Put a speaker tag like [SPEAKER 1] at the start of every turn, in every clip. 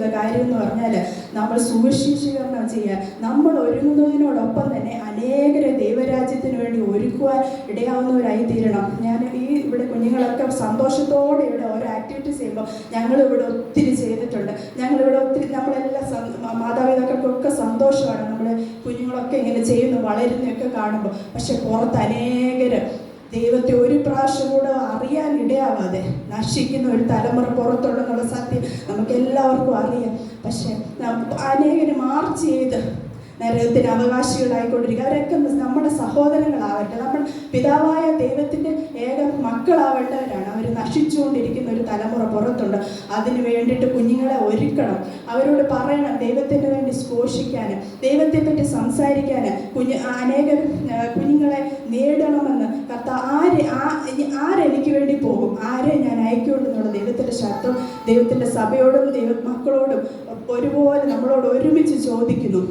[SPEAKER 1] ചെയ്ത കാര്യം എന്ന് പറഞ്ഞാൽ നമ്മൾ സുവിശേഷീകരണം ചെയ്യാൻ നമ്മൾ ഒരുങ്ങുന്നതിനോടൊപ്പം തന്നെ അനേകരെ ദൈവരാജ്യത്തിന് വേണ്ടി ഒരുക്കുവാൻ ഇടയാവുന്നവരായി തീരണം ഞാൻ ഈ ഇവിടെ കുഞ്ഞുങ്ങളൊക്കെ സന്തോഷത്തോടെ ഇവിടെ ഓരോ ആക്ടിവിറ്റീസ് ചെയ്യുമ്പോൾ ഞങ്ങൾ ഇവിടെ ഒത്തിരി ചെയ്തിട്ടുണ്ട്. ഞങ്ങളിവിടെ ഒത്തിരി നമ്മളെല്ലാം മാതാപിതാക്കൾക്കൊക്കെ സന്തോഷമാണ് നമ്മൾ കുഞ്ഞുങ്ങളൊക്കെ ഇങ്ങനെ ചെയ്യുന്നു വളരുന്നൊക്കെ കാണുമ്പോൾ. പക്ഷെ പുറത്ത് അനേകര് ദൈവത്തെ ഒരു പ്രാവശ്യം കൂടെ അറിയാൻ ഇടയാവാതെ നശിക്കുന്ന ഒരു തലമുറ പുറത്തുണ്ടെന്നുള്ള സത്യം നമുക്ക് എല്ലാവർക്കും അറിയാം. പക്ഷെ അനേകര് മാർച്ച് ചെയ്ത് നരകത്തിന് അവകാശികളായിക്കൊണ്ടിരിക്കുക. അവരൊക്കെ നമ്മുടെ സഹോദരങ്ങളാവട്ടെ നമ്മൾ പിതാവായ ദൈവത്തിന്റെ ഏക മക്കളാവേണ്ടവരാണ്. അവർ നശിച്ചുകൊണ്ടിരിക്കുന്ന ഒരു തലമുറ പുറത്തുണ്ട്. അതിന് വേണ്ടിയിട്ട് കുഞ്ഞുങ്ങളെ ഒരുക്കണം. അവരോട് പറയണം ദൈവത്തിന് വേണ്ടി സ്പോഷിക്കാൻ ദൈവത്തെപ്പറ്റി സംസാരിക്കാൻ കുഞ്ഞ് അനേകം കുഞ്ഞുങ്ങളെ നേടണമെന്ന്. കർത്ത ആര് ആ- ശബ്ദം ദൈവത്തിന്റെ സഭയോടും ദൈവ മക്കളോടും ഒരുപോലെ നമ്മളോട് ഒരുമിച്ച് ചോദിക്കുന്നു.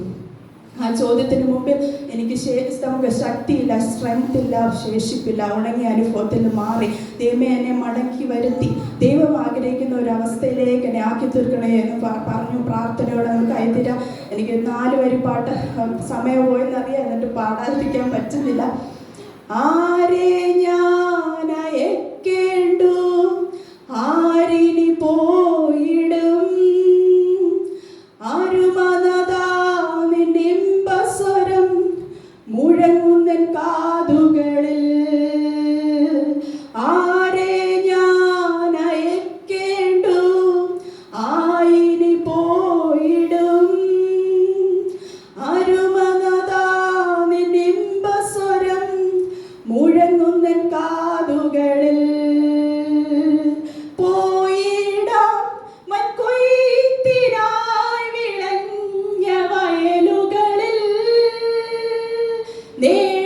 [SPEAKER 1] ആ ചോദ്യത്തിന് മുമ്പിൽ എനിക്ക് നമുക്ക് ശക്തിയില്ല സ്ട്രെങ്ത് ഇല്ല ശേഷിപ്പില്ല ഉണങ്ങിയ അനുഭവത്തിൽ മാറി. ദൈവമേ എന്നെ മടക്കി വരുത്തി. ദൈവം ആഗ്രഹിക്കുന്ന ഒരു അവസ്ഥയിലേക്ക് എന്നെ ആക്കി തീർക്കണേ എന്ന് പറഞ്ഞു പ്രാർത്ഥനയോടെ നമുക്ക് അയത്തിരാം എനിക്ക് നാല് വരി പാട്ട് സമയം പോയെന്നറിയാം. എന്നിട്ട് പാടാതിരിക്കാൻ പറ്റുന്നില്ല. ആരെ ഞാൻ അയക്കേണ്ടു? കാതുകളിൽ ആരെ ഞാൻ അയക്കേണ്ടു? ആയിനി പോയിടും. അരുമനതാനിമ്പസ്വരം മുഴങ്ങുന്ന കാതുകളിൽ. There